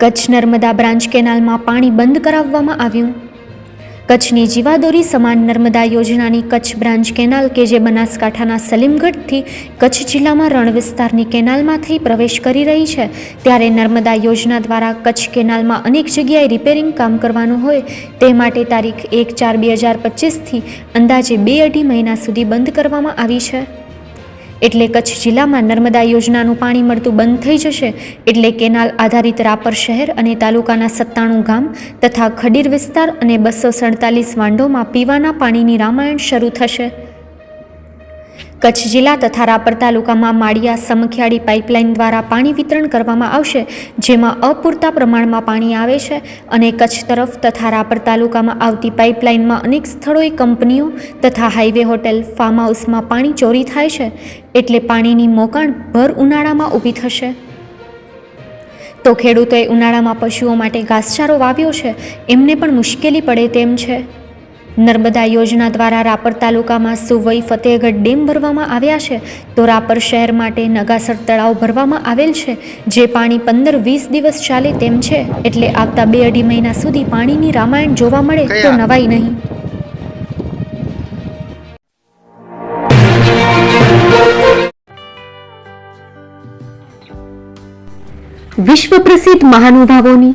Kutch Narmada branch કેનાલમાં પાણી બંધ કરાવવામાં આવ્યું. કચ્છની જીવાદોરી સમાન નર્મદા યોજનાની કચ્છ બ્રાન્ચ કેનાલ કે જે બનાસકાંઠાના સલીમગઢથી કચ્છ જિલ્લામાં રણ વિસ્તારની કેનાલમાંથી પ્રવેશ કરી રહી છે. ત્યારે નર્મદા યોજના દ્વારા કચ્છ કેનાલમાં અનેક જગ્યાએ રિપેરિંગ કામ કરવાનું હોય તે માટે તારીખ એક ચાર બે હજાર પચીસથી અંદાજે બે અઢી મહિના સુધી બંધ કરવામાં આવી છે. એટલે કચ્છ જિલ્લામાં નર્મદા યોજનાનું પાણી મળતું બંધ થઈ જશે એટલે કેનાલ આધારિત રાપર શહેર અને તાલુકાના સત્તાણું ગામ તથા ખડીર વિસ્તાર અને બસો સડતાલીસ વાંડોમાં પીવાના પાણીની રામાયણ શરૂ થશે. કચ્છ જિલ્લા તથા રાપર તાલુકામાં માળિયા સમખિયાળી પાઇપલાઇન દ્વારા પાણી વિતરણ કરવામાં આવશે, જેમાં અપૂરતા પ્રમાણમાં પાણી આવે છે અને કચ્છ તરફ તથા રાપર તાલુકામાં આવતી પાઇપલાઇનમાં અનેક સ્થળોએ કંપનીઓ તથા હાઈવે હોટેલ, ફાર્મ હાઉસમાં પાણી ચોરી થાય છે, એટલે પાણીની મોકાણ ભર ઉનાળામાં ઊભી થશે. તો ખેડૂતોએ ઉનાળામાં પશુઓ માટે ઘાસચારો વાવ્યો છે, એમને પણ મુશ્કેલી પડે તેમ છે. નર્મદા યોજના દ્વારા રાપર તાલુકામાં સુવઈ ફતેહગઢ ડેમ ભરવામાં આવ્યા છે. તો રાપર શહેર માટે નગાસર તળાવ ભરવામાં આવેલ છે. જે પાણી પંદર વીસ દિવસ ચાલે તેમ છે. એટલે આવતા બે અઢી મહિના સુધી પાણીની રામાયણ જોવા મળે તો નવાઈ નહીં. વિશ્વ પ્રસિદ્ધ મહાનુભાવોની